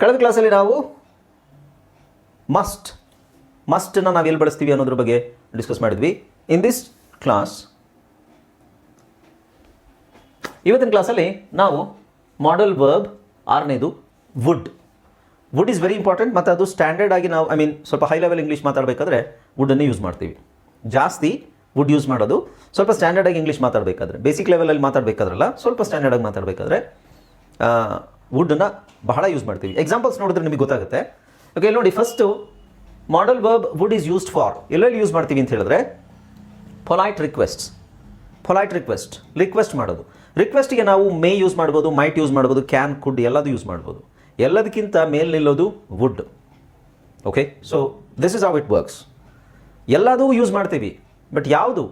ಕಳೆದ ಕ್ಲಾಸಲ್ಲಿ ನಾವು ಮಸ್ಟ್ ಮಸ್ಟನ್ನು ನಾವು ಎಲ್ಲಿ ಬಳಸ್ತೀವಿ ಅನ್ನೋದ್ರ ಬಗ್ಗೆ ಡಿಸ್ಕಸ್ ಮಾಡಿದ್ವಿ. ಇನ್ ದಿಸ್ ಕ್ಲಾಸ್ ಇವತ್ತಿನ ಕ್ಲಾಸಲ್ಲಿ ನಾವು ಮಾಡಲ್ ವರ್ಬ್ ಆರನೇದು would would is very important ಮತ್ತು ಅದು ಸ್ಟ್ಯಾಂಡರ್ಡ್ ಆಗಿ ನಾವು ಐ ಮೀನ್ ಸ್ವಲ್ಪ ಹೈ ಲೆವೆಲ್ ಇಂಗ್ಲೀಷ್ ಮಾತಾಡಬೇಕಾದ್ರೆ ವುಡನ್ನು ಯೂಸ್ ಮಾಡ್ತೀವಿ. ಜಾಸ್ತಿ ವುಡ್ ಯೂಸ್ ಮಾಡೋದು ಸ್ವಲ್ಪ ಸ್ಟ್ಯಾಂಡರ್ಡ್ ಆಗಿ ಇಂಗ್ಲೀಷ್ ಮಾತಾಡಬೇಕಾದ್ರೆ. ಬೇಸಿಕ್ ಲೆವೆಲಲ್ಲಿ ಮಾತಾಡಬೇಕಾದ್ರಲ್ಲ, ಸ್ವಲ್ಪ ಸ್ಟ್ಯಾಂಡರ್ಡ್ ಆಗಿ ಮಾತಾಡಬೇಕಾದ್ರೆ ವುಡ್ಡನ್ನು ಬಹಳ ಯೂಸ್ ಮಾಡ್ತೀವಿ. ಎಕ್ಸಾಂಪಲ್ಸ್ ನೋಡಿದ್ರೆ ನಿಮಗೆ ಗೊತ್ತಾಗುತ್ತೆ. ಓಕೆ ನೋಡಿ first modal verb would is used for ಎಲ್ಲೆಲ್ಲಿ ಯೂಸ್ ಮಾಡ್ತೀವಿ ಅಂತ ಹೇಳಿದ್ರೆ polite requests polite request request ಮಾಡೋದು. ರಿಕ್ವೆಸ್ಟ್ಗೆ ನಾವು ಮೇ ಯೂಸ್ ಮಾಡ್ಬೋದು ಮೈಟ್ ಯೂಸ್ ಮಾಡ್ಬೋದು ಕ್ಯಾನ್ ಕುಡ್ ಎಲ್ಲದು ಯೂಸ್ ಮಾಡ್ಬೋದು. ಎಲ್ಲದಕ್ಕಿಂತ ಮೇಲೆ ನಿಲ್ಲೋದು would okay so this is how it works ಎಲ್ಲದೂ ಯೂಸ್ ಮಾಡ್ತೀವಿ ಬಟ್ ಯಾವುದು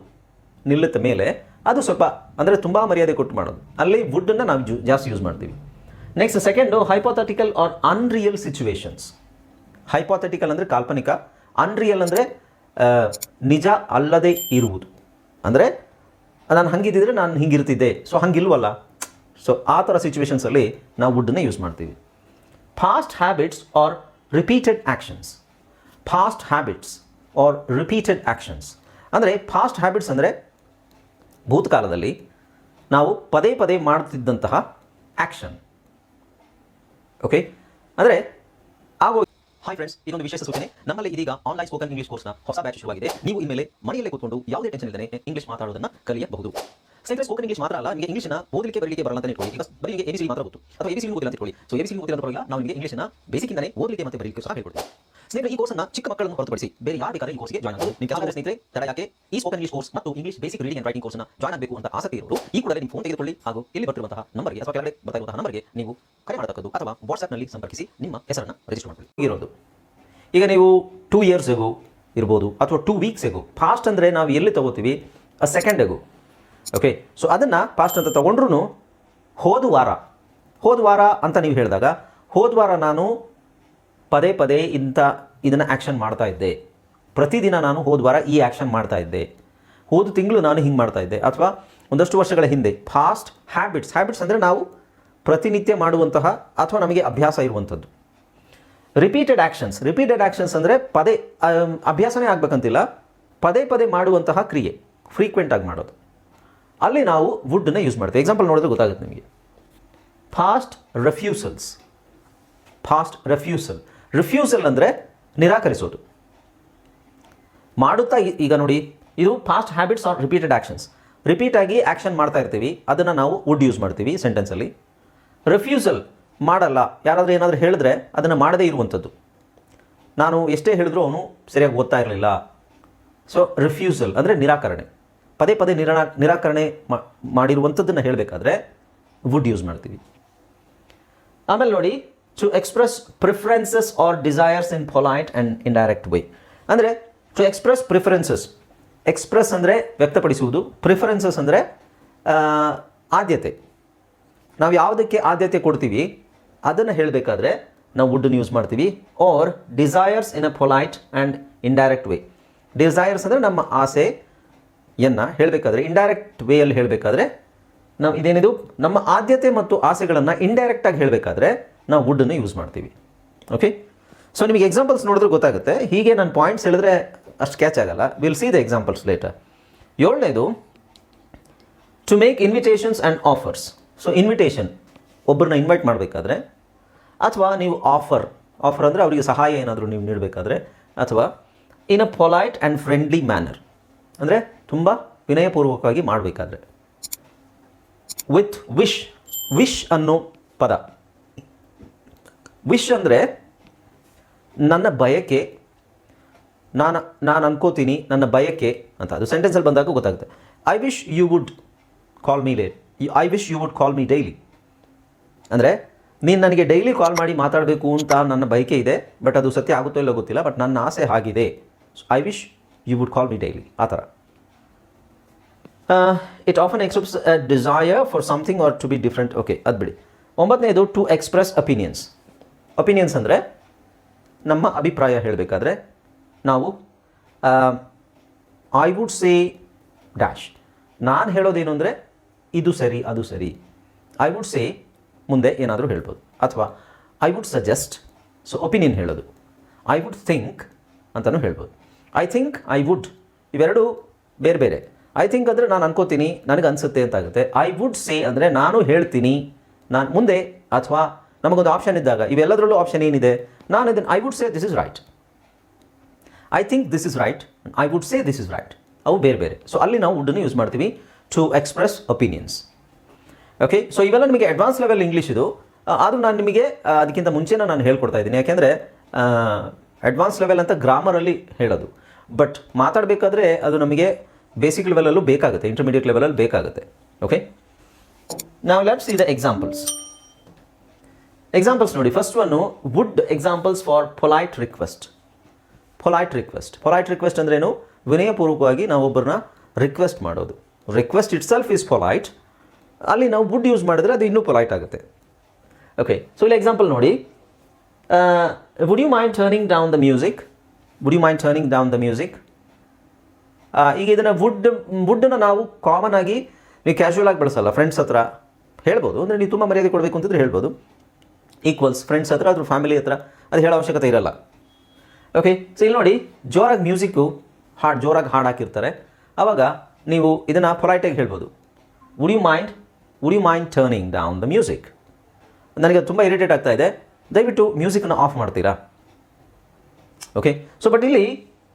ನಿಲ್ಲುತ್ತೆ ಮೇಲೆ, ಅದು ಸ್ವಲ್ಪ, ಅಂದರೆ ತುಂಬ ಮರ್ಯಾದೆ ಕೊಟ್ಟು ಮಾಡೋದು. ಅಲ್ಲಿ ವುಡ್ಡನ್ನು ನಾವು ಜಾಸ್ತಿ ಯೂಸ್ ಮಾಡ್ತೀವಿ. Next second hypothetical or unreal situations hypothetical ಅಂದರೆ ಕಾಲ್ಪನಿಕ ಅನ್ರಿಯಲ್ ಅಂದರೆ ನಿಜ ಅಲ್ಲದೆ ಇರುವುದು. ಅಂದರೆ, ನಾನು ಹಂಗಿದ್ದಿದ್ರೆ ನಾನು ಹಿಂಗಿರ್ತಿದ್ದೆ. ಸೊ ಹಂಗಿಲ್ವಲ್ಲ? ಸೊ ಆ ಥರ ಸಿಚುವೇಶನ್ಸಲ್ಲಿ ನಾವು ವುಡ್ಡನ್ನೇ ಯೂಸ್ ಮಾಡ್ತೀವಿ. Past habits or repeated actions past habits or repeated actions ಅಂದರೆ ಫಾಸ್ಟ್ ಹ್ಯಾಬಿಟ್ಸ್ ಅಂದರೆ, ಭೂತಕಾಲದಲ್ಲಿ ನಾವು ಪದೇ ಪದೇ ಮಾಡುತ್ತಿದ್ದಂತಹ ಆ್ಯಕ್ಷನ್ ಓಕೆ ಅಂದರೆ, ಆಗೋ ಹಾಯ್ ಫ್ರೆಂಡ್ಸ್ ಇದೊಂದು ವಿಶೇಷ ಸೂಚನೆ. ನಮ್ಮಲ್ಲಿ ಇದೀಗ ಆನ್ಲೈನ್ ಸ್ಪೋಕನ್ ಇಂಗ್ಲಿಷ್ ಕೋರ್ಸ್ನ ಹೊಸ ಬ್ಯಾಚ್ ಶುರುವಾಗಿದೆ. ನೀವು ಇನ್ಮೇಲೆ ಮನೆಯಲ್ಲೇ ಕೂತ್ಕೊಂಡು ಯಾವುದೇ ಟೆನ್ಷನ್ ಇಲ್ಲದೆ ಇಂಗ್ಲಿಷ್ ಮಾತಾಡೋದನ್ನ ಕಲಿಯಬಹುದು. ಸ್ನೇಹಿತರೆ ಸ್ಪೋಕನ್ ಇಂಗ್ಲಿಷ್ ಮಾತ್ರ ಅಲ್ಲ, ನಿಮಗೆ ಇಂಗ್ಲಿಷ್ನ ಓದಲಿಕ್ಕೆ, ಬರಲಿಕ್ಕೆ ಬರಲ್ಲ ಅಂತ ಇಟ್ಕೊಳ್ಳಿ. ಈಗ ಬರೀ ನಿಮಗೆ ಎಬಿಸಿ ಮಾತ್ರ ಗೊತ್ತು. ಅಥವಾ ಎಬಿಸಿ ಓದಿಲ್ಲ ಅಂತ ಇಟ್ಕೊಳ್ಳಿ. ಸೊ ಎಬಿಸಿ ಓದಿಲ್ಲ ಪರವಾಗಿಲ್ಲ ನಾವು ನಿಮಗೆ ಇಂಗ್ಲಿಷ್ನ ಇಂದನೇ ಓದಲಿಕ್ಕೆ ಮತ್ತೆ ಬರಲಿಕ್ಕೆ ಸಹ ಹೇಳ್ಕೊಡ್ತೀವಿ. ಸ್ನೇಹಿತರೆ, ಈ ಕೋರ್ಸ್ನ ಚಿಕ್ಕ ಮಕ್ಕಳನ್ನು ಹೊರತುಪಡಿಸಿ ಬೇರೆ ಯಾರು ಬೇಕಾದ್ರೆ ಈ ಕೋರ್ಸ್ಗೆ ಜಾಯ್ನ್ ಆಗಬಹುದು ನಿಮ್ಮ ಕೆಲವು ಸ್ನೇಹಿತರೆ, ತಡ ಯಾಕೆ? ಈ ಸ್ಪೋಕನ್ ಇಂಗ್ಲಿಷ್ ಕೋರ್ಸ್ ಮತ್ತು English basic reading and writing ಕೋರ್ಸ್ನ ಜಾಯ್ನ್ ಆಗಬೇಕು ಅಂತ ಆಸಕ್ತಿ ಇರೋರು, ಈ ಕೂಡಲೇ ನಿಮ್ಮ ಫೋನ್ ತೆಗೆದುಕೊಳ್ಳಿ. ಹಾಗೂ ಇಲ್ಲಿ ಬರ್ತಿರುವಂತಹ ನಂಬರ್ಗೆ ಅಥವಾ ಕೆಳಗಡೆ ಬರ್ತಾ ಇರುವಂತಹ ನಂಬರ್ಗೆ ನೀವು ಕರೆ ಮಾಡತಕ್ಕದ್ದು ಅಥವಾ ವಾಟ್ಸ್ಆಪ್ನಲ್ಲಿ ಸಂಪರ್ಕಿಸಿ ನಿಮ್ಮ ಹೆಸರನ್ನು ರಿಜಿಸ್ಟರ್ ಮಾಡಿಕೊಳ್ಳಿ. ಇರೋದು. ಈಗ ನೀವು ಟೂ ಇಯರ್ಸ್ ಇರ್ಬೋದು, ಅಥವಾ ಟೂ ವೀಕ್ಸ್ ಫಾಸ್ಟ್ ಅಂದರೆ ನಾವು ಎಲ್ಲಿ ತಗೋತೀವಿ? ಸೆಕೆಂಡ್ ಓಕೆ ಸೊ ಅದನ್ನು ಫಾಸ್ಟ್ ಅಂತ ತೊಗೊಂಡ್ರು ಹೋದ ವಾರ. ಹೋದ ವಾರ ಅಂತ ನೀವು ಹೇಳಿದಾಗ ಹೋದ ವಾರ ನಾನು ಪದೇ ಪದೇ ಇಂಥ ಇದನ್ನು ಆ್ಯಕ್ಷನ್ ಮಾಡ್ತಾ ಇದ್ದೆ. ಪ್ರತಿದಿನ ನಾನು ಹೋದ ವಾರ ಈ ಆ್ಯಕ್ಷನ್ ಮಾಡ್ತಾ ಇದ್ದೆ. ಹೋದ ತಿಂಗಳು ನಾನು ಹಿಂಗೆ ಮಾಡ್ತಾ ಇದ್ದೆ. ಅಥವಾ ಒಂದಷ್ಟು ವರ್ಷಗಳ ಹಿಂದೆ ಫಾಸ್ಟ್ ಹ್ಯಾಬಿಟ್ಸ್ ಹ್ಯಾಬಿಟ್ಸ್ ಅಂದರೆ ನಾವು ಪ್ರತಿನಿತ್ಯ ಮಾಡುವಂತಹ ಅಥವಾ ನಮಗೆ ಅಭ್ಯಾಸ ಇರುವಂಥದ್ದು. ರಿಪೀಟೆಡ್ ಆ್ಯಕ್ಷನ್ಸ್ ರಿಪೀಟೆಡ್ ಆ್ಯಕ್ಷನ್ಸ್ ಅಂದರೆ ಪದೇ ಅಭ್ಯಾಸನೇ ಆಗಬೇಕಂತಿಲ್ಲ. ಪದೇ ಪದೇ ಮಾಡುವಂತಹ ಕ್ರಿಯೆ ಫ್ರೀಕ್ವೆಂಟಾಗಿ ಮಾಡೋದು. ಅಲ್ಲಿ ನಾವು ವುಡ್ನ ಯೂಸ್ ಮಾಡ್ತೀವಿ. ಎಕ್ಸಾಂಪಲ್ ನೋಡಿದ್ರೆ ಗೊತ್ತಾಗುತ್ತೆ ನಿಮಗೆ. Past refusals past refusal refusal ಅಂದರೆ ನಿರಾಕರಿಸೋದು. ಮಾಡುತ್ತಾ ಈಗ ನೋಡಿ, ಇದು past habits or repeated actions ಆಗಿ ಆ್ಯಕ್ಷನ್ ಮಾಡ್ತಾ ಇರ್ತೀವಿ. ಅದನ್ನು ನಾವು ವುಡ್ ಯೂಸ್ ಮಾಡ್ತೀವಿ ಸೆಂಟೆನ್ಸಲ್ಲಿ ರೆಫ್ಯೂಸಲ್ ಮಾಡಲ್ಲ. ಯಾರಾದರೂ ಏನಾದರೂ ಹೇಳಿದ್ರೆ ಅದನ್ನು ಮಾಡದೇ ಇರುವಂಥದ್ದು. ನಾನು ಎಷ್ಟೇ ಹೇಳಿದ್ರೂ ಅವನು ಸರಿಯಾಗಿ ಓದ್ತಾ ಇರಲಿಲ್ಲ. ಸೊ ರಿಫ್ಯೂಸಲ್ ಅಂದರೆ ನಿರಾಕರಣೆ. ಪದೇ ಪದೇ ನಿರಾ ನಿರಾಕರಣೆ ಮಾಡಿರುವಂಥದ್ದನ್ನು ಹೇಳಬೇಕಾದ್ರೆ ವುಡ್ ಯೂಸ್ ಮಾಡ್ತೀವಿ. ಆಮೇಲೆ ನೋಡಿ to express preferences or desires in polite and indirect way ಅಂದರೆ ಟು ಎಕ್ಸ್ಪ್ರೆಸ್ ಪ್ರಿಫರೆನ್ಸಸ್ ಎಕ್ಸ್ಪ್ರೆಸ್ ಅಂದರೆ ವ್ಯಕ್ತಪಡಿಸುವುದು ಪ್ರಿಫರೆನ್ಸಸ್ ಅಂದರೆ ಆದ್ಯತೆ. ನಾವು ಯಾವುದಕ್ಕೆ ಆದ್ಯತೆ ಕೊಡ್ತೀವಿ, ಅದನ್ನು ಹೇಳಬೇಕಾದ್ರೆ ನಾವು ವುಡ್ಡನ್ನು ಯೂಸ್ ಮಾಡ್ತೀವಿ or desires in a polite and indirect way desires ಅಂದರೆ ನಮ್ಮ ಆಸೆಯನ್ನು ಹೇಳಬೇಕಾದ್ರೆ ಇಂಡೈರೆಕ್ಟ್ ವೇಯಲ್ಲಿ ಹೇಳಬೇಕಾದ್ರೆ ನಾವು ಇದೇನಿದು? ನಮ್ಮ ಆದ್ಯತೆ ಮತ್ತು ಆಸೆಗಳನ್ನು ಇಂಡೈರೆಕ್ಟಾಗಿ ಹೇಳಬೇಕಾದ್ರೆ ನಾವು ವುಡ್ಡನ್ನು ಯೂಸ್ ಮಾಡ್ತೀವಿ. ಓಕೆ ಸೊ ನಿಮಗೆ ಎಕ್ಸಾಂಪಲ್ಸ್ ನೋಡಿದ್ರೆ ಗೊತ್ತಾಗುತ್ತೆ. ಹೀಗೆ ನಾನು ಪಾಯಿಂಟ್ಸ್ ಹೇಳಿದ್ರೆ ಅಷ್ಟು ಕ್ಯಾಚ್ ಆಗಲ್ಲ. Will see the examples later ಏಳನೇದು to make invitations and offers so invitation ಒಬ್ಬರನ್ನ ಇನ್ವೈಟ್ ಮಾಡಬೇಕಾದ್ರೆ, ಅಥವಾ ನೀವು ಆಫರ್ ಆಫರ್ ಅಂದರೆ ಅವರಿಗೆ ಸಹಾಯ ಏನಾದರೂ ನೀವು ನೀಡಬೇಕಾದ್ರೆ, ಅಥವಾ in a polite and friendly manner ಅಂದರೆ ತುಂಬ ವಿನಯಪೂರ್ವಕವಾಗಿ ಮಾಡಬೇಕಾದ್ರೆ. ವಿತ್ ವಿಶ್ ವಿಶ್ ಅನ್ನೋ ಪದ. ವಿಶ್ ಅಂದರೆ ನನ್ನ ಬಯಕೆ, ನಾನು ನಾನು ಅನ್ಕೋತೀನಿ, ನನ್ನ ಬಯಕೆ ಅಂತ. ಅದು ಸೆಂಟೆನ್ಸಲ್ಲಿ ಬಂದಾಗ ಗೊತ್ತಾಗುತ್ತೆ. I wish you would call me late I wish you would call me daily ಅಂದರೆ ನೀನು ನನಗೆ ಡೈಲಿ ಕಾಲ್ ಮಾಡಿ ಮಾತಾಡಬೇಕು ಅಂತ ನನ್ನ ಬಯಕೆ ಇದೆ ಬಟ್ ಅದು ಸತ್ಯ ಆಗುತ್ತೋ ಇಲ್ಲೋ ಗೊತ್ತಿಲ್ಲ ಬಟ್ ನನ್ನ ಆಸೆ ಆಗಿದೆ. I wish you would call me daily ಆ ಥರ. It often express a desire for something or to be different okay ಅದು ಬಿಡಿ. ಒಂಬತ್ತನೇದು ಟು ಎಕ್ಸ್ಪ್ರೆಸ್ ಅಪಿನಿಯನ್ಸ್ ಒಪಿನಿಯನ್ಸ್ ಅಂದರೆ ನಮ್ಮ ಅಭಿಪ್ರಾಯ ಹೇಳಬೇಕಾದ್ರೆ ನಾವು ಐ ವುಡ್ ಸೇ ಡ್ಯಾಶ್ ನಾನು ಹೇಳೋದೇನು ಅಂದರೆ ಇದು ಸರಿ, ಅದು ಸರಿ. ಐ ವುಡ್ ಸೇ ಮುಂದೆ ಏನಾದರೂ ಹೇಳ್ಬೋದು. ಅಥವಾ I would suggest so opinion ಹೇಳೋದು. ಐ ವುಡ್ ಥಿಂಕ್ ಅಂತಲೂ ಹೇಳ್ಬೋದು. ಐ ಥಿಂಕ್ ಐ ವುಡ್ ಇವೆರಡು ಬೇರೆ ಬೇರೆ. ಐ ಥಿಂಕ್ ಅಂದರೆ ನಾನು ಅನ್ಕೋತೀನಿ, ನನಗೆ ಅನಿಸುತ್ತೆ ಅಂತಾಗುತ್ತೆ. ಐ ವುಡ್ ಸೇ ಅಂದರೆ ನಾನು ಹೇಳ್ತೀನಿ. ನಾನು ಮುಂದೆ ಅಥವಾ ನಮಗೊಂದು ಆಪ್ಷನ್ ಇದ್ದಾಗ, ಇವೆಲ್ಲದರಲ್ಲೂ ಆಪ್ಷನ್ ಏನಿದೆ? ನಾನು ಇದನ್ನು I would say this is right I think this is right I would say this is right ಅವು ಬೇರೆ ಬೇರೆ. ಸೊ ಅಲ್ಲಿ ನಾವು ವುಡ್ಡನ್ನು ಯೂಸ್ ಮಾಡ್ತೀವಿ to express opinions okay so ಇವೆಲ್ಲ ನಿಮಗೆ ಅಡ್ವಾನ್ಸ್ ಲೆವೆಲ್ ಇಂಗ್ಲೀಷ್ ಇದು. ಆದರೂ ನಾನು ನಿಮಗೆ ಅದಕ್ಕಿಂತ ಮುಂಚೆನೇ ನಾನು ಹೇಳ್ಕೊಡ್ತಾ ಇದ್ದೀನಿ. ಯಾಕೆಂದರೆ ಅಡ್ವಾನ್ಸ್ ಲೆವೆಲ್ ಅಂತ ಗ್ರಾಮರಲ್ಲಿ ಹೇಳೋದು. ಬಟ್ ಮಾತಾಡಬೇಕಾದ್ರೆ ಅದು ನಮಗೆ ಬೇಸಿಕ್ ಲೆವೆಲಲ್ಲೂ ಬೇಕಾಗುತ್ತೆ ಇಂಟರ್ಮೀಡಿಯೇಟ್ ಲೆವೆಲಲ್ಲಿ ಬೇಕಾಗುತ್ತೆ. ಓಕೆ ನಾವು ಲೆಟ್ಸ್ ಸಿ ಎಕ್ಸಾಂಪಲ್ಸ್ ಎಕ್ಸಾಂಪಲ್ಸ್ ನೋಡಿ first one would examples for polite request polite request polite request ಅಂದ್ರೇನು ವಿನಯಪೂರ್ವಕವಾಗಿ ನಾವು ಒಬ್ಬರನ್ನ ರಿಕ್ವೆಸ್ಟ್ ಮಾಡೋದು. Request itself is polite ಅಲ್ಲಿ ನಾವು ವುಡ್ ಯೂಸ್ ಮಾಡಿದ್ರೆ ಅದು ಇನ್ನೂ ಪೊಲೈಟ್ ಆಗುತ್ತೆ. ಓಕೆ ಸೊ ಇಲ್ಲಿ ಎಕ್ಸಾಂಪಲ್ ನೋಡಿ. Would you mind turning down the music? Would you mind turning down the music ಈಗ ಇದನ್ನು ವುಡ್ ವುಡ್ಡನ್ನು ನಾವು ಕಾಮನ್ ಆಗಿ ನೀವು ಕ್ಯಾಶುವಲ್ ಆಗಿ ಬಳಸಲ್ಲ. ಫ್ರೆಂಡ್ಸ್ ಹತ್ರ ಹೇಳ್ಬೋದು. ಅಂದರೆ ನೀವು ತುಂಬ ಮರ್ಯಾದೆ ಕೊಡಬೇಕು ಅಂತಂದ್ರೆ ಹೇಳ್ಬೋದು. ಈಕ್ವಲ್ಸ್ ಫ್ರೆಂಡ್ಸ್ ಹತ್ರ ಅದ್ರ ಫ್ಯಾಮಿಲಿ ಹತ್ರ ಅದು ಹೇಳೋ ಅವಶ್ಯಕತೆ ಇರಲ್ಲ. ಓಕೆ ಸೊ ಇಲ್ಲಿ ನೋಡಿ, ಜೋರಾಗಿ ಮ್ಯೂಸಿಕ್ಕು ಹಾಡು, ಜೋರಾಗಿ ಹಾಡು ಹಾಕಿರ್ತಾರೆ. ಆವಾಗ ನೀವು ಇದನ್ನು ಪೊಲೈಟಾಗಿ ಹೇಳ್ಬೋದು. Would you mind would you mind turning down the music ನನಗೆ ತುಂಬ ಇರಿಟೇಟ್ ಆಗ್ತಾ ಇದೆ. ದಯವಿಟ್ಟು ಮ್ಯೂಸಿಕ್ನ ಆಫ್ ಮಾಡ್ತೀರಾ? ಓಕೆ ಸೊ ಬಟ್ ಇಲ್ಲಿ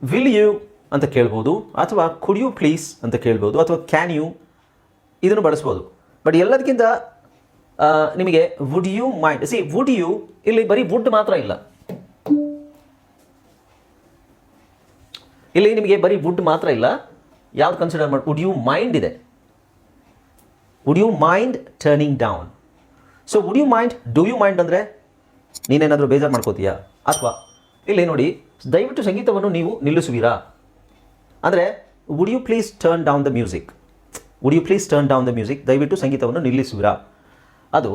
ವಿಲ್ ಯು ಅಂತ ಕೇಳ್ಬೋದು, ಅಥವಾ ಕುಡ್ ಯು ಪ್ಲೀಸ್ ಅಂತ ಕೇಳ್ಬೋದು, ಅಥವಾ ಕ್ಯಾನ್ ಯು ಇದನ್ನು ಬಳಸ್ಬೋದು. ಬಟ್ ಎಲ್ಲದಕ್ಕಿಂತ ನಿಮಗೆ would you mind see would you ಇಲ್ಲಿ ಬರೀ ವುಡ್ ಮಾತ್ರ ಇಲ್ಲ. ಇಲ್ಲಿ ನಿಮಗೆ ಬರೀ ವುಡ್ ಮಾತ್ರ ಇಲ್ಲ. ಯಾವ್ದು ಕನ್ಸಿಡರ್ ಮಾಡಿ ವುಡ್ ಯು ಮೈಂಡ್ ಇದೆ. Would you mind turning down so would you mind do you mind ಅಂದರೆ ನೀನೇನಾದರೂ ಬೇಜಾರು ಮಾಡ್ಕೋತೀಯಾ? ಅಥವಾ, ಇಲ್ಲಿ ನೋಡಿ, ದಯವಿಟ್ಟು ಸಂಗೀತವನ್ನು ನೀವು ನಿಲ್ಲಿಸುವಿರಾ? ಅಂದರೆ would you please turn down the music would you please turn down the music ದಯವಿಟ್ಟು ಸಂಗೀತವನ್ನು ನಿಲ್ಲಿಸುವಿರಾ? ಅದು,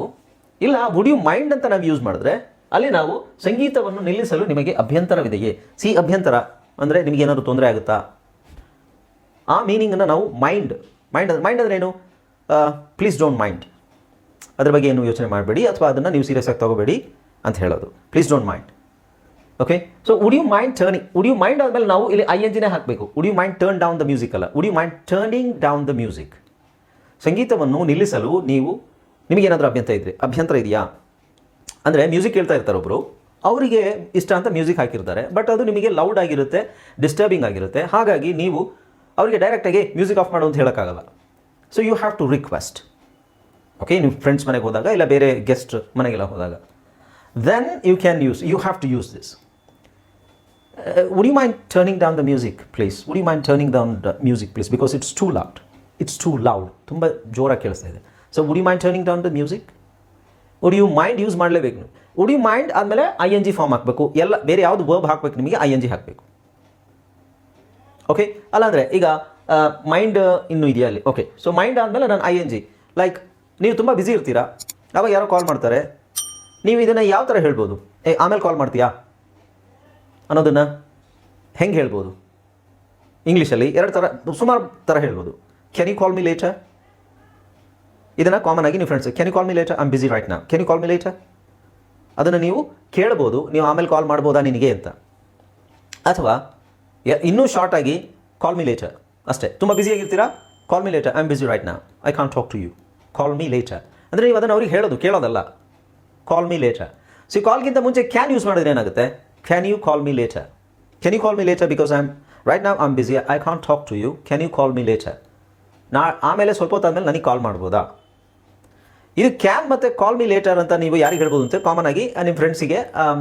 ಇಲ್ಲ ವುಡ್ ಯು ಮೈಂಡ್ ಅಂತ ನಾವು ಯೂಸ್ ಮಾಡಿದ್ರೆ, ಅಲ್ಲಿ ನಾವು ಸಂಗೀತವನ್ನು ನಿಲ್ಲಿಸಲು ನಿಮಗೆ ಅಭ್ಯಂತರವಿದೆಯೇ? ಸಿ ಅಭ್ಯಂತರ, ಅಂದರೆ ನಿಮಗೆ ಏನಾದರೂ ತೊಂದರೆ ಆಗುತ್ತಾ? ಆ ಮೀನಿಂಗನ್ನು ನಾವು ಮೈಂಡ್ ಮೈಂಡ್ ಮೈಂಡ್ ಅಂದ್ರೆ ಏನು? ಪ್ಲೀಸ್ ಡೋಂಟ್ ಮೈಂಡ್ ಅದ್ರ ಬಗ್ಗೆ ಏನು ಯೋಚನೆ ಮಾಡಬೇಡಿ, ಅಥವಾ ಅದನ್ನು ನೀವು ಸೀರಿಯಸ್ ಆಗಿ ತಗೋಬೇಡಿ. ಅಂತ ಹೇಳೋದು. Please don't mind okay so would you mind turning would you mind ಆದಮೇಲೆ ನಾವು ಇಲ್ಲಿ ಐ ಎನ್ ಜಿನೇ ಹಾಕಬೇಕು. Would you mind turn down the music ಅಲ್ಲ. Would you mind turning down the music ಸಂಗೀತವನ್ನು ನಿಲ್ಲಿಸಲು ನೀವು ನಿಮಗೇನಾದರೂ ಅಭ್ಯಂತರ ಇದ್ರೆ, ಅಭ್ಯಂತರ ಇದೆಯಾ? ಅಂದರೆ ಮ್ಯೂಸಿಕ್ ಕೇಳ್ತಾ ಇರ್ತಾರೆ ಒಬ್ಬರು ಅವರಿಗೆ ಇಷ್ಟ ಅಂತ ಮ್ಯೂಸಿಕ್ ಹಾಕಿರ್ತಾರೆ. ಬಟ್ ಅದು ನಿಮಗೆ ಲೌಡ್ ಆಗಿರುತ್ತೆ ಡಿಸ್ಟರ್ಬಿಂಗ್ ಆಗಿರುತ್ತೆ. ಹಾಗಾಗಿ ನೀವು ಅವರಿಗೆ ಡೈರೆಕ್ಟಾಗಿ ಮ್ಯೂಸಿಕ್ ಆಫ್ ಮಾಡು ಅಂತ ಹೇಳೋಕ್ಕಾಗಲ್ಲ. So you have to request okay ನಿಮ್ಮ ಫ್ರೆಂಡ್ಸ್ ಮನೆಗೆ ಹೋದಾಗ, ಇಲ್ಲ ಬೇರೆ ಗೆಸ್ಟ್ ಮನೆಗೆಲ್ಲ ಹೋದಾಗ. Then you can use, you have to use this. Would you mind turning down the music please Would you mind turning down the music please because it's too loud it's too loud ತುಂಬ ಜೋರಾಗಿ ಕೇಳಿಸ್ತಾ ಇದೆ. So would you mind turning down the music would you mind use ಮಾಡಲೇಬೇಕು? ನೀವು would you mind ಆದಮೇಲೆ I N G form ಹಾಕಬೇಕು? ಎಲ್ಲ, ಬೇರೆ ಯಾವುದು ವರ್ಬ್ ಹಾಕಬೇಕು ನಿಮಗೆ? ಐ ಹಾಕಬೇಕು. ಓಕೆ ಅಲ್ಲಾಂದರೆ ಈಗ ಮೈಂಡ್ ಇನ್ನೂ ಇದೆಯಾ ಅಲ್ಲಿ? ಓಕೆ ಸೊ ಮೈಂಡ್ ಆದಮೇಲೆ ನಾನು ಐ ಎನ್ ಜಿ ಲೈಕ್ ನೀವು ತುಂಬ ಬ್ಯುಸಿ ಇರ್ತೀರಾ? ಅವಾಗ ಯಾರೋ ಕಾಲ್ ಮಾಡ್ತಾರೆ. ನೀವು ಇದನ್ನು ಯಾವ ಥರ ಹೇಳ್ಬೋದು? ಏ, ಆಮೇಲೆ ಕಾಲ್ ಮಾಡ್ತೀಯಾ? ಅನ್ನೋದನ್ನು ಹೆಂಗೆ ಹೇಳ್ಬೋದು? ಇಂಗ್ಲೀಷಲ್ಲಿ ಎರಡು ಥರ ಸುಮಾರು ಥರ ಹೇಳ್ಬೋದು. Can you call me later ಇದನ್ನು ಕಾಮನ್ ಆಗಿ ನೀವು friends can you call me later am busy right ನಾ can you call me later ಅದನ್ನು ನೀವು ಕೇಳ್ಬೋದು, ನೀವು ಆಮೇಲೆ ಕಾಲ್ ಮಾಡ್ಬೋದಾ ನಿನಗೆ ಅಂತ. ಅಥವಾ ಇನ್ನೂ ಶಾರ್ಟ್ ಆಗಿ ಕಾಲ್ ಮಿ ಲೇಟರ್ ಅಷ್ಟೇ. ತುಂಬ ಆಗಿರ್ತೀರಾ? Call me later I am busy right ನಾ I can't talk to you call me later ಅಂದರೆ ನೀವು ಅದನ್ನು ಅವ್ರಿಗೆ ಹೇಳೋದು, ಕೇಳೋದಲ್ಲ. ಕಾಲ್ ಮಿ ಲೇಟರ್ ಸೊ ಕಾಲ್ಗಿಂತ ಮುಂಚೆ ಕ್ಯಾನ್ ಯೂಸ್ ಮಾಡಿದ್ರೆ ಏನಾಗುತ್ತೆ? Can you call me later can you call me later because I am right ನಾವು am busy I can't talk to you can you call me later ನಾ, ಆಮೇಲೆ ಸ್ವಲ್ಪ ಹೊತ್ತಾದ್ಮೇಲೆ ನನಗೆ ಕಾಲ್ ಮಾಡ್ಬೋದಾ? ಇದು ಕ್ಯಾನ್ ಮತ್ತು ಕಾಲ್ ಮಿ ಲೇಟರ್ ಅಂತ ನೀವು ಯಾರಿಗೆ ಹೇಳ್ಬೋದು ಅಂತ ಕಾಮನ್ ಆಗಿ ನಿಮ್ಮ ಫ್ರೆಂಡ್ಸಿಗೆ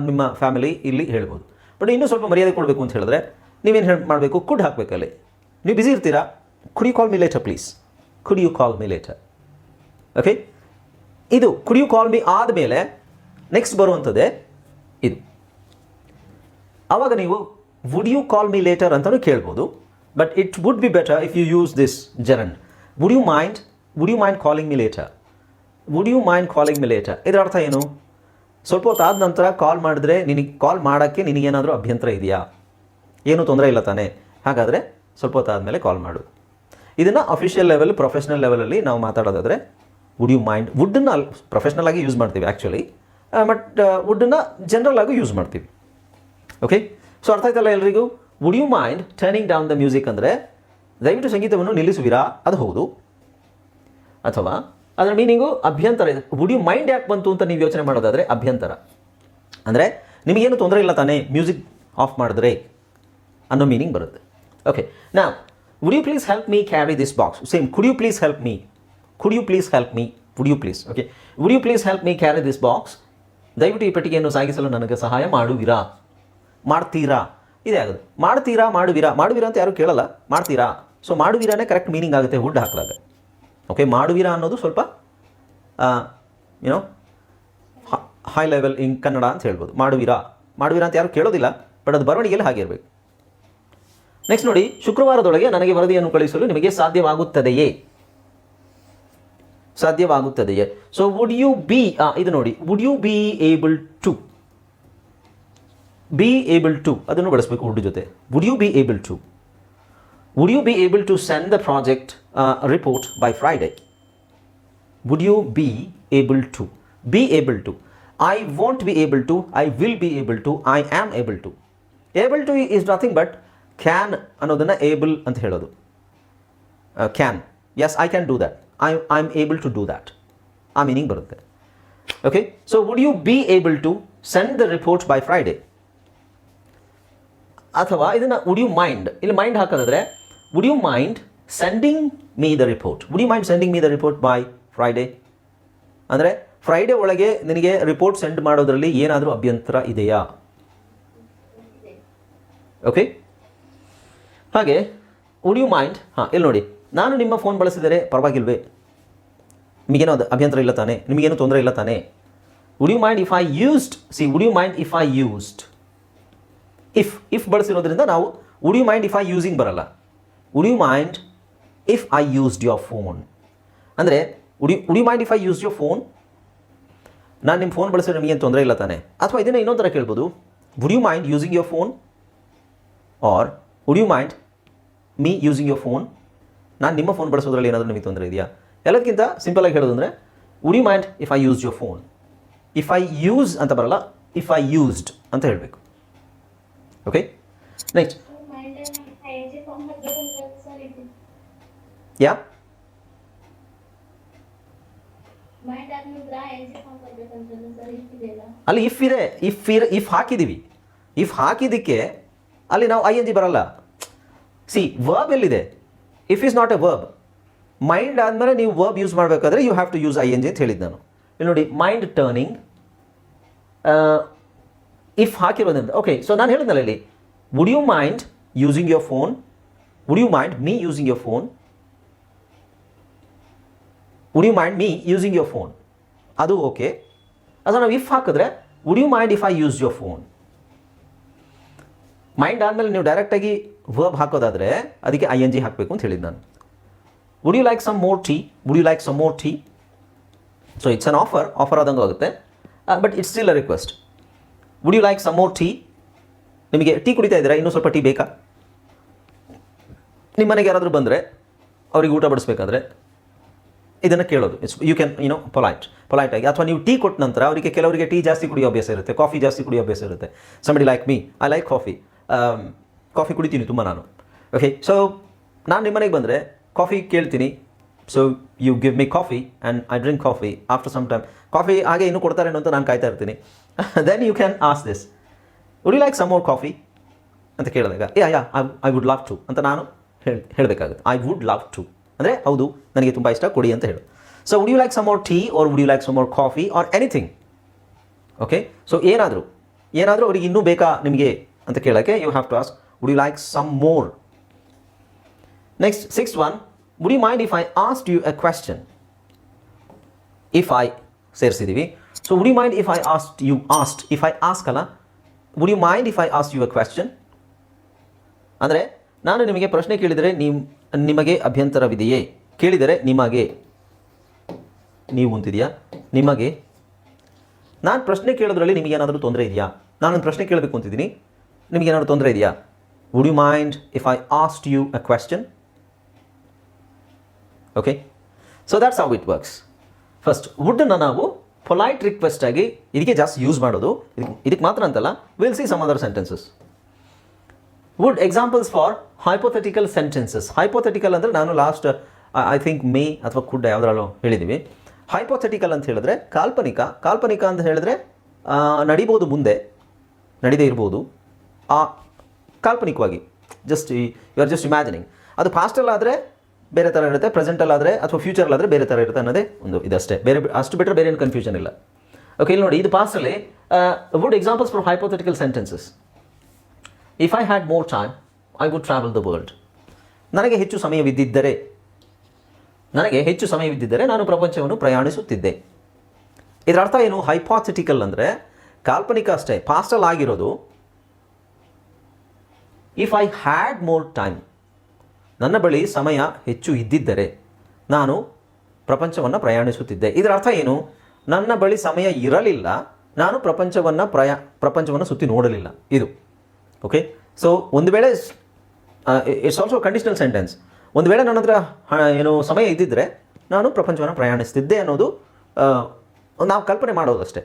ನಿಮ್ಮ ಫ್ಯಾಮಿಲಿ ಇಲ್ಲಿ ಹೇಳ್ಬೋದು. ಬಟ್ ಇನ್ನೂ ಸ್ವಲ್ಪ ಮರ್ಯಾದೆ ಕೊಡಬೇಕು ಅಂತ ಹೇಳಿದ್ರೆ, ನೀವೇನು ಹೇಳಿ, ಮಾಡಬೇಕು? ಕುಡ್ ಹಾಕಬೇಕಲ್ಲಿ. ನೀವು ಬಿಸಿ ಇರ್ತೀರಾ? Could you call me later please could you call me later okay ಇದು ಕುಡಿಯು ಕಾಲ್ ಮಿ ಆದಮೇಲೆ ನೆಕ್ಸ್ಟ್ ಬರುವಂಥದ್ದೇ ಇದು. ಆವಾಗ ನೀವು would you call me later ಅಂತಲೂ ಕೇಳ್ಬೋದು. But it would be better if you use this ಜರನ್ would you mind would you mind calling me later would you mind calling me later ಇದರ ಅರ್ಥ ಏನು? ಸ್ವಲ್ಪ ಹೊತ್ತಾದ ನಂತರ ಕಾಲ್ ಮಾಡಿದ್ರೆ ನಿನಗೆ ಕಾಲ್ ಮಾಡೋಕ್ಕೆ ನಿನಗೇನಾದರೂ ಅಭ್ಯಂತರ ಇದೆಯಾ? ಏನೂ ತೊಂದರೆ ಇಲ್ಲ ತಾನೇ? ಹಾಗಾದರೆ ಸ್ವಲ್ಪ ಹೊತ್ತಾದಮೇಲೆ ಕಾಲ್ ಮಾಡು. ಇದನ್ನು ಅಫಿಷಿಯಲ್ ಲೆವೆಲ್ ಪ್ರೊಫೆಷ್ನಲ್ ಲೆವೆಲಲ್ಲಿ ನಾವು ಮಾತಾಡೋದಾದರೆ ವುಡ್ ಯು ಮೈಂಡ್ ವುಡ್ಡನ್ನು ಅಲ್ಲಿ ಪ್ರೊಫೆಷ್ನಲ್ ಆಗಿ ಯೂಸ್ ಮಾಡ್ತೀವಿ ಆ್ಯಕ್ಚುಲಿ ಬಟ್ ವುಡ್ಡನ್ನು ಜನರಲ್ ಆಗಿ ಯೂಸ್ ಮಾಡ್ತೀವಿ. ಓಕೆ ಸೊ ಅರ್ಥ ಆಯ್ತಲ್ಲ ಎಲ್ರಿಗೂ? Would you mind turning down the music ಅಂದರೆ, ದಯವಿಟ್ಟು ಸಂಗೀತವನ್ನು ನಿಲ್ಲಿಸುವಿರಾ? ಅದು ಹೌದು. ಅಥವಾ ಅದರ ಮೀನಿಂಗು ಅಭ್ಯಂತರ ಇದೆ. ವುಡ್ ಯು ಮೈಂಡ್ ಯಾಕೆ ಬಂತು ಅಂತ ನೀವು ಯೋಚನೆ ಮಾಡೋದಾದರೆ ಅಭ್ಯಂತರ. ಅಂದರೆ ನಿಮಗೇನು ತೊಂದರೆ ಇಲ್ಲ ತಾನೇ ಮ್ಯೂಸಿಕ್ ಆಫ್ ಮಾಡಿದ್ರೆ ಅನ್ನೋ ಮೀನಿಂಗ್ ಬರುತ್ತೆ. ಓಕೆ ನಾ would you please help me carry this box same could you please help me could you please help me would you please okay would you please help me carry this box ದಯವಿಟ್ಟು ಈ ಪೆಟ್ಟಿಗೆಯನ್ನು ಸಾಗಿಸಲು ನನಗೆ ಸಹಾಯ ಮಾಡುವಿರಾ? ಮಾಡ್ತೀರಾ? ಇದೇ ಆಗೋದು ಮಾಡ್ತೀರಾ, ಮಾಡುವಿರಾ? ಮಾಡುವಿರಾ ಅಂತ ಯಾರೂ ಕೇಳಲ್ಲ. ಮಾಡ್ತೀರಾ? ಸೊ ಮಾಡುವಿರಾನೇ ಕರೆಕ್ಟ್ ಮೀನಿಂಗ್ ಆಗುತ್ತೆ. ಹುಡ್ ಹಾಕಿದಾಗ ಓಕೆ ಮಾಡುವಿರಾ ಅನ್ನೋದು ಸ್ವಲ್ಪ you know high level in Kannada ಅಂತ ಹೇಳ್ಬೋದು. ಮಾಡುವಿರಾ? ಮಾಡುವಿರಾ ಅಂತ ಯಾರು ಕೇಳೋದಿಲ್ಲ ಬಟ್ ಅದು ಬರವಣಿಗೆಯಲ್ಲಿ ಹಾಗೆ ಇರಬೇಕು. ನೆಕ್ಸ್ಟ್ ನೋಡಿ, ಶುಕ್ರವಾರದೊಳಗೆ ನನಗೆ ವರದಿಯನ್ನು ಕಳುಹಿಸಲು ನಿಮಗೆ ಸಾಧ್ಯವಾಗುತ್ತದೆಯೇ? ಸಾಧ್ಯವಾಗುತ್ತದೆಯೇ? ಸೊ ವುಡ್ ಯು ಬಿ ಇದು ನೋಡಿ would you be able to be able to ಅದನ್ನು ಬಳಸಬೇಕು ವುಡ್ ಜೊತೆ. Would you be able to would you be able to send the project report by Friday would you be able to be able to I want be able to I will be able to I am able to able to is nothing but can ಅನ್ನೋದನ್ನು able ಅಂತ ಹೇಳೋದು. Can yes I can do that I I am able to do that ಆ meaning ಬರುತ್ತೆ. Okay so would you be able to send the report by Friday ಅಥವಾ ಇದನ್ನು would you mind ಇಲ್ಲಿ mind ಹಾಕೋದಾದ್ರೆ would you mind sending me the report would you mind sending me the report by Friday ಅಂದರೆ Friday ಒಳಗೆ ನಿನಗೆ report send ಮಾಡೋದ್ರಲ್ಲಿ ಏನಾದರೂ ಅಭ್ಯಂತರ ಇದೆಯಾ? ಓಕೆ ಹಾಗೆ ವುಡ್ ಯು ಮೈಂಡ್ ಹಾಂ, ಇಲ್ಲಿ ನೋಡಿ. ನಾನು ನಿಮ್ಮ ಫೋನ್ ಬಳಸಿದರೆ ಪರವಾಗಿಲ್ವೇ? ನಿಮಗೇನೋ ಅದು ಅಭ್ಯಂತರ ಇಲ್ಲ ತಾನೆ? ನಿಮಗೇನು ತೊಂದರೆ ಇಲ್ಲ ತಾನೆ? Would you mind if I used see would you mind if I used if if ಬಳಸಿರೋದ್ರಿಂದ ನಾವು would you mind if I using ಬರಲ್ಲ. Would you mind if I used your phone ಅಂದರೆ would you mind if I use your phone ನಾನು ನಿಮ್ಮ phone ಬಳಸಿದ್ರೆ ನಿಮಗೇನು ತೊಂದರೆ ಇಲ್ಲ ತಾನೆ? ಅಥವಾ ಇದನ್ನು ಇನ್ನೊಂದು ಥರ ಕೇಳ್ಬೋದು. Would you mind using your phone or would you mind me using your phone ನಾನು ನಿಮ್ಮ ಫೋನ್ ಬಳಸೋದ್ರಲ್ಲಿ ಏನಾದರೂ ನಿಮಗೆ ತೊಂದರೆ ಇದೆಯಾ? ಎಲ್ಲದಕ್ಕಿಂತ ಸಿಂಪಲ್ ಆಗಿ ಹೇಳೋದಂದ್ರೆ would mind if I use your phone if I use ಅಂತ ಬರಲ್ಲ ಇಫ್ ಐ ಯೂಸ್ಡ್ ಅಂತ ಹೇಳಬೇಕು. ಓಕೆ ನೆಕ್ಸ್ಟ್ ಯಾ ಅಲ್ಲಿ ಇಫ್ ಇದೆ ಇಫ್ ಇರ್ ಇಫ್ ಹಾಕಿದ್ದೀವಿ ಇಫ್ ಹಾಕಿದ್ದಕ್ಕೆ ಅಲ್ಲಿ ನಾವು ಐ ಎನ್ ಜಿ ಬರಲ್ಲ. ಸಿ ವರ್ಬ್ ಎಲ್ಲಿದೆ? If is not a verb mind ಆದಮೇಲೆ ನೀವು ವರ್ಬ್ ಯೂಸ್ ಮಾಡಬೇಕಾದ್ರೆ you have to use I N G ಅಂತ ಹೇಳಿದ್ದು ನಾನು. ಇಲ್ಲಿ ನೋಡಿ ಮೈಂಡ್ ಟರ್ನಿಂಗ್ ಇಫ್ ಹಾಕಿರೋದ್ರಿಂದ ಓಕೆ ಸೊ ನಾನು ಹೇಳಿದ್ನಲ್ಲ ಇಲ್ಲಿ would you mind using your phone would you mind me using your phone would you mind me using your phone ಅದು ಓಕೆ ಅದು ನಾವು ಇಫ್ ಹಾಕಿದ್ರೆ would you mind if I use your phone mind ಆದಮೇಲೆ ನೀವು ಡೈರೆಕ್ಟಾಗಿ verb ಹಾಕೋದಾದರೆ ಅದಕ್ಕೆ I N G ಹಾಕಬೇಕು ಅಂತ ಹೇಳಿದ್ದು ನಾನು. Would you like some more tea would you like some more tea so it's an offer offer ಆದಂಗೆ ಆಗುತ್ತೆ. But it's still a request would you like some more tea ನಿಮಗೆ tea ಕುಡಿತಾ ಇದ್ದೀರಾ? ಇನ್ನೂ ಸ್ವಲ್ಪ ಟೀ ಬೇಕಾ? ನಿಮ್ಮ ಮನೆಗೆ ಯಾರಾದರೂ ಬಂದರೆ ಅವ್ರಿಗೆ ಊಟ ಬಡಿಸ್ಬೇಕಾದ್ರೆ ಇದನ್ನು ಕೇಳೋದು. It's you can you know polite polite ಆಗಿ. ಅಥವಾ ನೀವು ಟೀ ಕೊಟ್ಟ ನಂತರ ಅವರಿಗೆ ಕೆಲವರಿಗೆ ಟೀ ಜಾಸ್ತಿ ಕುಡಿಯೋ ಅಭ್ಯಾಸ ಇರುತ್ತೆ. ಕಾಫಿ ಜಾಸ್ತಿ ಕುಡಿಯೋ ಅಭ್ಯಾಸ ಇರುತ್ತೆ. Somebody like me I like coffee coffee ಕುಡಿತೀನಿ ತುಂಬ ನಾನು. ಓಕೆ ಸೊ ನಾನು ನಿಮ್ಮ ಮನೆಗೆ ಬಂದರೆ ಕಾಫಿ ಕೇಳ್ತೀನಿ. So you give me coffee and I drink coffee after some time coffee ಹಾಗೆ ಇನ್ನೂ ಕೊಡ್ತಾರೇನೋ ಅಂತ ನಾನು ಕಾಯ್ತಾ ಇರ್ತೀನಿ. Then you can ask this would you like some more coffee ಅಂತ ಕೇಳಿದಾಗ yeah yeah I would love to ಅಂತ ನಾನು ಹೇಳಿ, ಹೇಳಬೇಕಾಗುತ್ತೆ. ಐ ವುಡ್ ಲವ್ ಟು ಅಂದರೆ, ಹೌದು, ನನಗೆ ತುಂಬ ಇಷ್ಟ, ಕೊಡಿ ಅಂತ ಹೇಳು. So would you like some more tea or would you like some more coffee or anything okay so ಏನಾದರೂ ಏನಾದರೂ ಅವ್ರಿಗೆ ಇನ್ನೂ ಬೇಕಾ ನಿಮಗೆ ಅಂತ ಕೇಳೋಕ್ಕೆ you have to ask would you like some more next six one would you mind if I asked you a question if I ಸೇರಿಸಿದ್ದೀವಿ so would you mind if I asked you asked if I ask ಅಲ್ಲ would you mind if I asked you a question ಅಂದರೆ, ನಾನು ನಿಮಗೆ ಪ್ರಶ್ನೆ ಕೇಳಿದರೆ ನಿಮ್ ನಿಮಗೆ ಅಭ್ಯಂತರವಿದೆಯೇ? ಕೇಳಿದರೆ ನಿಮಗೆ. ನೀವು ಅಂತಿದೆಯಾ? ನಿಮಗೆ. ನಾನು ಪ್ರಶ್ನೆ ಕೇಳೋದ್ರಲ್ಲಿ ನಿಮಗೇನಾದರೂ ತೊಂದರೆ ಇದೆಯಾ? ನಾನೊಂದು ಪ್ರಶ್ನೆ ಕೇಳಬೇಕು ಅಂತಿದ್ದೀನಿ ನಿಮಗೇನಾದರೂ ತೊಂದರೆ ಇದೆಯಾ? Would you mind if I asked you a question okay so that's how it works first ವುಡ್ಡನ್ನು ನಾವು ಪೊಲೈಟ್ ರಿಕ್ವೆಸ್ಟ್ ಆಗಿ ಇದಕ್ಕೆ ಜಾಸ್ತಿ ಯೂಸ್ ಮಾಡೋದು. ಇದಕ್ಕೆ ಮಾತ್ರ ಅಂತಲ್ಲ will see some other sentences would examples for hypothetical sentences hypothetical ಅಂದರೆ ನಾನು ಲಾಸ್ಟ್ ಐ ಥಿಂಕ್ ಮೇ ಅಥವಾ ಕುಡ್ ಯಾವುದ್ರಲ್ಲೂ ಹೇಳಿದ್ದೀವಿ ಹೈಪೋಥೆಟಿಕಲ್ ಅಂತ ಹೇಳಿದ್ರೆ ಕಾಲ್ಪನಿಕ. ಕಾಲ್ಪನಿಕ ಅಂತ ಹೇಳಿದ್ರೆ ನಡಿಬೋದು ಮುಂದೆ. ನಡೀದೇ ಇರ್ಬೋದು. ಆ ಕಾಲ್ಪನಿಕವಾಗಿ just you are just imagining ಅದು ಪಾಸ್ಟಲ್ಲಾದರೆ ಬೇರೆ ಥರ ಇರುತ್ತೆ ಪ್ರೆಸೆಂಟಲ್ಲಾದರೆ ಅಥವಾ ಫ್ಯೂಚರಲ್ಲಾದರೆ ಬೇರೆ ಥರ ಇರುತ್ತೆ ಅನ್ನೋದೇ ಒಂದು ಇದಷ್ಟೇ. ಬೇರೆ, ಅಷ್ಟು ಬಿಟ್ಟರೆ ಬೇರೆ ಏನು ಕನ್ಫ್ಯೂಷನ್ ಇಲ್ಲ. ಓಕೆ ಇಲ್ಲಿ ನೋಡಿ, ಇದು ಪಾಸ್ಟಲ್ಲಿ would examples for hypothetical sentences if I had more time I would travel the world ನನಗೆ ಹೆಚ್ಚು ಸಮಯವಿದ್ದಿದ್ದರೆ, ನನಗೆ ಹೆಚ್ಚು ಸಮಯವಿದ್ದಿದ್ದರೆ ನಾನು ಪ್ರಪಂಚವನ್ನು ಪ್ರಯಾಣಿಸುತ್ತಿದ್ದೆ. ಇದರ ಅರ್ಥ ಏನು? ಹೈಪಾಥೆಟಿಕಲ್ ಅಂದರೆ ಕಾಲ್ಪನಿಕ ಅಷ್ಟೇ. ಪಾಸ್ಟಲ್ ಆಗಿರೋದು if I had more time ನನ್ನ ಬಳಿ ಸಮಯ ಹೆಚ್ಚು ಇದ್ದಿದ್ದರೆ ನಾನು ಪ್ರಪಂಚವನ್ನು ಪ್ರಯಾಣಿಸುತ್ತಿದ್ದೆ. ಇದರ ಅರ್ಥ ಏನು? ನನ್ನ ಬಳಿ ಸಮಯ ಇರಲಿಲ್ಲ, ನಾನು ಪ್ರಪಂಚವನ್ನು ಪ್ರಯಾ, ಪ್ರಪಂಚವನ್ನು ಸುತ್ತಿ ನೋಡಲಿಲ್ಲ. ಇದು. ಓಕೆ ಸೊ ಒಂದು ವೇಳೆ ಇಟ್ಸ್ ಆಲ್ಸೋ ಕಂಡೀಷನಲ್ ಸೆಂಟೆನ್ಸ್ ಒಂದು ವೇಳೆ ನನ್ನ ಹತ್ರ ಏನು ಸಮಯ ಇದ್ದಿದ್ದರೆ ನಾನು ಪ್ರಪಂಚವನ್ನು ಪ್ರಯಾಣಿಸ್ತಿದ್ದೆ ಅನ್ನೋದು ನಾವು ಕಲ್ಪನೆ ಮಾಡೋದಷ್ಟೇ.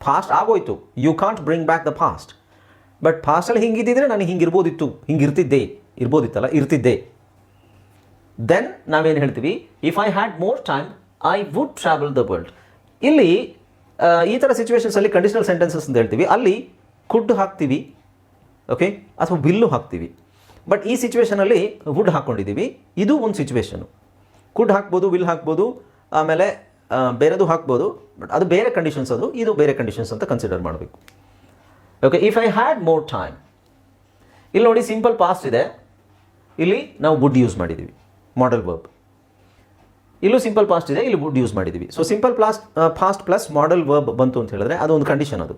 ಫಾಸ್ಟ್ ಆಗೋಯ್ತು. You can't bring back the past but ಫಾಸ್ಟಲ್ಲಿ ಹಿಂಗಿದ್ದಿದ್ರೆ ನಾನು ಹಿಂಗಿರ್ಬೋದಿತ್ತು. ಹಿಂಗಿರ್ತಿದ್ದೆ. ಇರ್ಬೋದಿತ್ತಲ್ಲ, ಇರ್ತಿದ್ದೆ. ದೆನ್ ನಾವೇನು ಹೇಳ್ತೀವಿ? If I had more time I would travel the world ಇಲ್ಲಿ ಈ ಥರ ಸಿಚುವೇಶನ್ಸಲ್ಲಿ ಕಂಡೀಷನಲ್ ಸೆಂಟೆನ್ಸಸ್ ಅಂತ ಹೇಳ್ತೀವಿ. ಅಲ್ಲಿ ಕುಡ್ ಹಾಕ್ತೀವಿ. ಓಕೆ ಅಥವಾ ಬಿಲ್ಲು ಹಾಕ್ತೀವಿ. ಬಟ್ ಈ ಸಿಚುವೇಷನಲ್ಲಿ ವುಡ್ ಹಾಕ್ಕೊಂಡಿದ್ದೀವಿ ಇದು ಒಂದು ಸಿಚುವೇಶನು ಕುಡ್ ಹಾಕ್ಬೋದು ಬಿಲ್ ಹಾಕ್ಬೋದು, ಆಮೇಲೆ ಬೇರೆದು ಹಾಕ್ಬೋದು. ಬಟ್ ಅದು ಬೇರೆ ಕಂಡೀಷನ್ಸ್ ಅದು, ಇದು ಬೇರೆ ಕಂಡೀಷನ್ಸ್ ಅಂತ ಕನ್ಸಿಡರ್ ಮಾಡಬೇಕು. Okay if I had more time ಇಲ್ಲಿ ನೋಡಿ ಸಿಂಪಲ್ ಪಾಸ್ಟ್ ಇದೆ. ಇಲ್ಲಿ ನಾವು ವುಡ್ ಯೂಸ್ ಮಾಡಿದ್ದೀವಿ ಮಾಡಲ್ ವರ್ಬ್ ಇಲ್ಲೂ ಸಿಂಪಲ್ ಪಾಸ್ಟ್ ಇದೆ, ಇಲ್ಲಿ ವುಡ್ ಯೂಸ್ ಮಾಡಿದ್ದೀವಿ so simple plus past plus modal verb ಬಂತು ಅಂತ ಹೇಳಿದ್ರೆ ಅದು ಒಂದು ಕಂಡೀಷನ್ ಅದು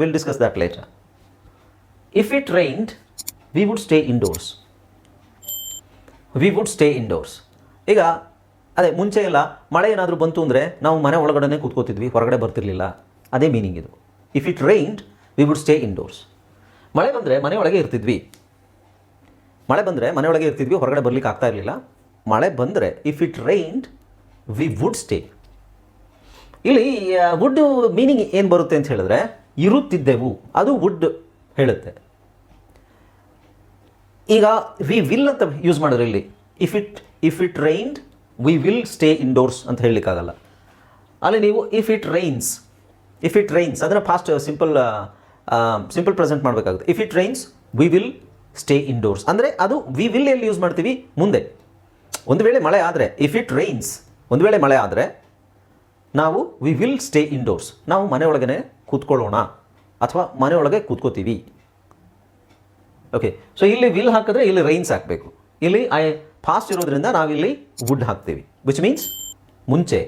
will discuss that later if it rained we would stay indoors we would stay indoors ಈಗ, ಅದೇ, ಮುಂಚೆ ಎಲ್ಲ ಮಳೆ ಏನಾದರೂ ಬಂತು ಅಂದರೆ ನಾವು ಮನೆ ಒಳಗಡೆ ಕೂತ್ಕೋತಿದ್ವಿ, ಹೊರಗಡೆ ಬರ್ತಿರ್ಲಿಲ್ಲ. ಅದೇ ಮೀನಿಂಗ್ ಇದು. If it rained we would stay indoors ಮಳೆ ಬಂದರೆ ಮನೆ ಒಳಗೆ ಇರ್ತಿದ್ವಿ. ಮಳೆ ಬಂದರೆ ಮನೆಯೊಳಗೆ ಇರ್ತಿದ್ವಿ, ಹೊರಗಡೆ ಬರ್ಲಿಕ್ಕೆ ಆಗ್ತಾ ಇರಲಿಲ್ಲ. ಮಳೆ ಬಂದರೆ if it rained we would stay ಇಲ್ಲಿ ವುಡ್ ಮೀನಿಂಗ್ ಏನು ಬರುತ್ತೆ ಅಂತ ಹೇಳಿದ್ರೆ, ಇರುತ್ತಿದ್ದೆವು. ಅದು ವುಡ್ ಹೇಳುತ್ತೆ. ಈಗ ವಿ ವಿಲ್ ಅಂತ ಯೂಸ್ ಮಾಡಿದ್ರೆ ಇಲ್ಲಿ if it if it rained we will stay indoors ಅಂತ ಹೇಳಲಿಕ್ಕಾಗಲ್ಲ ಅಲ್ಲಿ ನೀವು if it rains if it rains ಅದನ್ನು ಫಾಸ್ಟ್ ಸಿಂಪಲ್ ಸಿಂಪಲ್ ಪ್ರೆಸೆಂಟ್ ಮಾಡಬೇಕಾಗುತ್ತೆ. If it rains we will stay indoors ಅಂದರೆ ಅದು ವಿ ವಿಲ್ ಎಲ್ಲಿ ಯೂಸ್ ಮಾಡ್ತೀವಿ? ಮುಂದೆ. ಒಂದು ವೇಳೆ ಮಳೆ ಆದರೆ ಇಫ್ ಇಟ್ ರೈನ್ಸ್ ಒಂದು ವೇಳೆ ಮಳೆ ಆದರೆ, ನಾವು ವಿ ವಿಲ್ ಸ್ಟೇ ಇಂಡೋರ್ಸ್ ನಾವು ಮನೆಯೊಳಗನೆ ಕೂತ್ಕೊಳ್ಳೋಣ. ಅಥವಾ ಮನೆಯೊಳಗೆ ಕೂತ್ಕೋತೀವಿ. ಓಕೆ ಸೊ ಇಲ್ಲಿ ವಿಲ್ ಹಾಕಿದ್ರೆ ಇಲ್ಲಿ ರೈನ್ಸ್ ಹಾಕಬೇಕು. ಇಲ್ಲಿ ಐ ಫಾಸ್ಟ್ ಇರೋದ್ರಿಂದ ನಾವಿಲ್ಲಿ ವುಡ್ ಹಾಕ್ತೀವಿ. ವಿಚ್ ಮೀನ್ಸ್ ಮುಂಚೆ.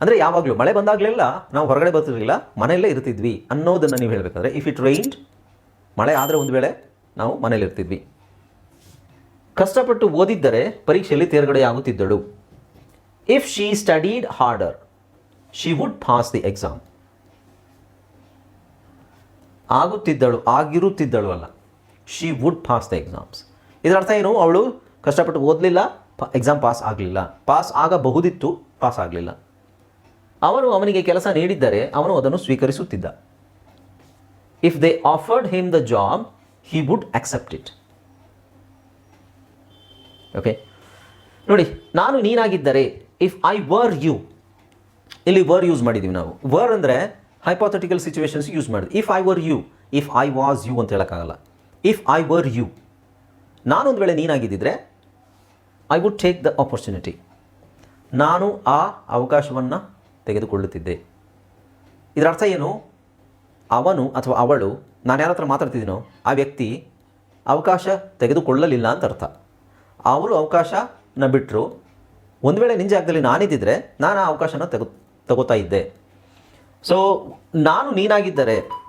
ಅಂದರೆ ಯಾವಾಗಲೂ ಮಳೆ ಬಂದಾಗಲೆಲ್ಲ ನಾವು ಹೊರಗಡೆ ಬರ್ತಿರಲಿಲ್ಲ, ಮನೆಯಲ್ಲೇ ಇರ್ತಿದ್ವಿ ಅನ್ನೋದನ್ನು ನೀವು ಹೇಳಬೇಕಾದ್ರೆ ಇಫ್ ಇಟ್ ರೈನ್ಡ್ ಮಳೆ ಆದರೆ ಒಂದು ವೇಳೆ ನಾವು ಮನೇಲಿ ಇರ್ತಿದ್ವಿ. ಕಷ್ಟಪಟ್ಟು ಓದಿದ್ದರೆ ಪರೀಕ್ಷೆಯಲ್ಲಿ ತೇರ್ಗಡೆ ಆಗುತ್ತಿದ್ದಳು. If she studied harder she would pass the exam ಆಗುತ್ತಿದ್ದಳು, ಆಗಿರುತ್ತಿದ್ದಳು ಅಲ್ಲ she would pass the exams ಇದರ ಅರ್ಥ ಏನು? ಅವಳು ಕಷ್ಟಪಟ್ಟು ಓದಲಿಲ್ಲ ಎಕ್ಸಾಮ್ ಪಾಸ್ ಆಗಲಿಲ್ಲ. ಪಾಸ್ ಆಗಬಹುದಿತ್ತು ಪಾಸ್ ಆಗಲಿಲ್ಲ. ಅವರು ಅವನಿಗೆ ಕೆಲಸ ನೀಡಿದ್ದರೆ ಅವನು ಅದನ್ನು ಸ್ವೀಕರಿಸುತ್ತಿದ್ದ. If they offered him the job he would accept it okay ನೋಡಿ, ನಾನು ನೀನಾಗಿದ್ದರೆ ಇಫ್ ಐ ವರ್ ಯು ಇಲ್ಲಿ ವರ್ ಯೂಸ್ ಮಾಡಿದ್ದೀವಿ ನಾವು. ವರ್ ಅಂದರೆ ಹೈಪೋಥೆಟಿಕಲ್ ಸಿಚುವೇಶನ್ಸ್ ಯೂಸ್ ಮಾಡಿದ್ವಿ. If I were you if I was you ಅಂತ ಹೇಳೋಕ್ಕಾಗಲ್ಲ. ಇಫ್ ಐ ವರ್ ಯು ನಾನೊಂದು ವೇಳೆ ನೀನಾಗಿದ್ದಿದ್ರೆ I would take the opportunity ನಾನು ಆ ಅವಕಾಶವನ್ನು ತೆಗೆದುಕೊಳ್ಳುತ್ತಿದ್ದೆ. ಇದರ ಅರ್ಥ ಏನು? ಅವನು ಅಥವಾ ಅವಳು, ನಾನು ಯಾರ ಹತ್ರ ಮಾತಾಡ್ತಿದ್ದೀನೋ, ಆ ವ್ಯಕ್ತಿ ಅವಕಾಶ ತೆಗೆದುಕೊಳ್ಳಲಿಲ್ಲ ಅಂತ ಅರ್ಥ. ಅವರು ಅವಕಾಶನ ಬಿಟ್ಟರು ಒಂದು ವೇಳೆ ನಿನ್ನ ಜಾಗದಲ್ಲಿ ನಾನಿದ್ದಿದ್ರೆ, ನಾನು ಆ ಅವಕಾಶನ ತೆಗೋ, ತಗೋತಾ ಇದ್ದೆ. ಸೊ ನಾನು ನೀನಾಗಿದ್ದರೆ